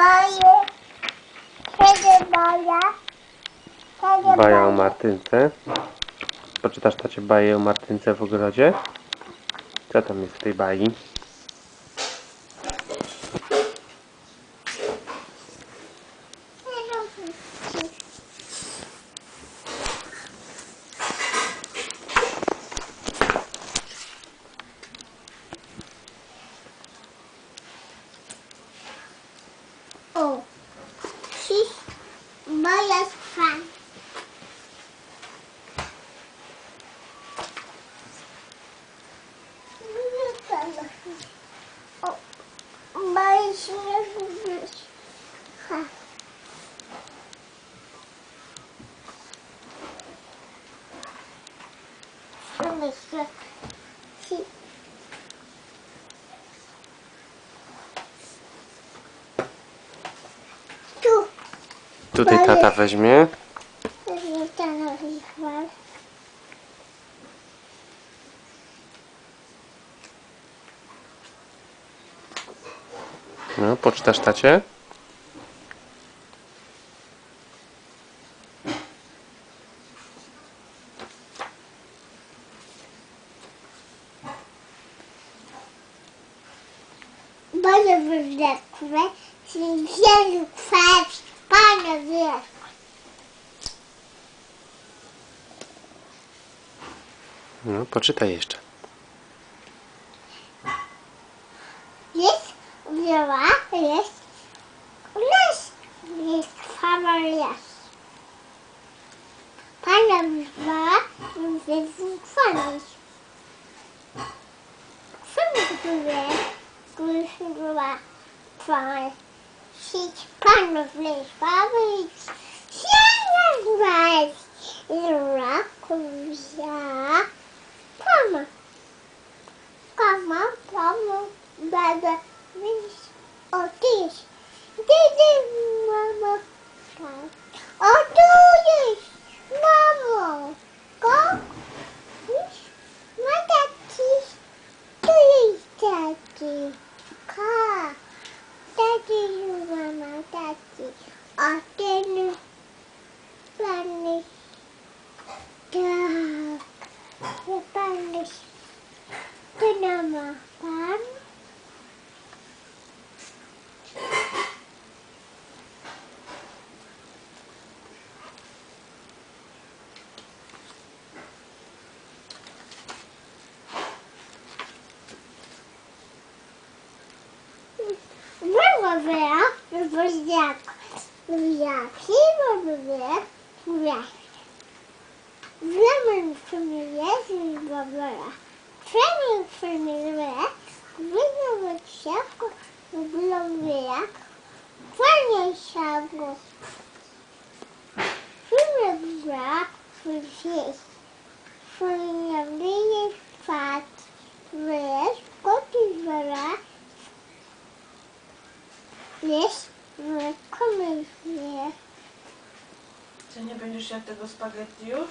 Baję. Kiedy baja? Kiedy Baja o Martynce. Poczytasz tacie baję o Martynce w ogrodzie? Co tam jest w tej baji? Vá. Mas minhas Vamos mexer. Tutaj tata weźmie. No, poczytasz tacie? Bardzo wyrzekłe, czyli wielu kwestii, Pana wiesz. No, poczytaj jeszcze. Jest wzięła, jest les, jest fama les. Pana wzięła, jest kwalis. Kwamy, które, które się była kwalis. she probably probably she was Rakuya. Come, on, come, on, come, on, brother, miss, or this, this is mama. Or oh, do this. Мама, там? Вверх, вверх, вверх, вверх, вверх. Вверх, вверх, вверх, вверх. Woźniaku. W lemon familie z babara. Training familie wygląda książkę. Filmy brak wziąć. Filmy fat. Wiesz, koty zbara. Wiesz, w komisji. Czy nie będziesz jadł tego spaghetti już?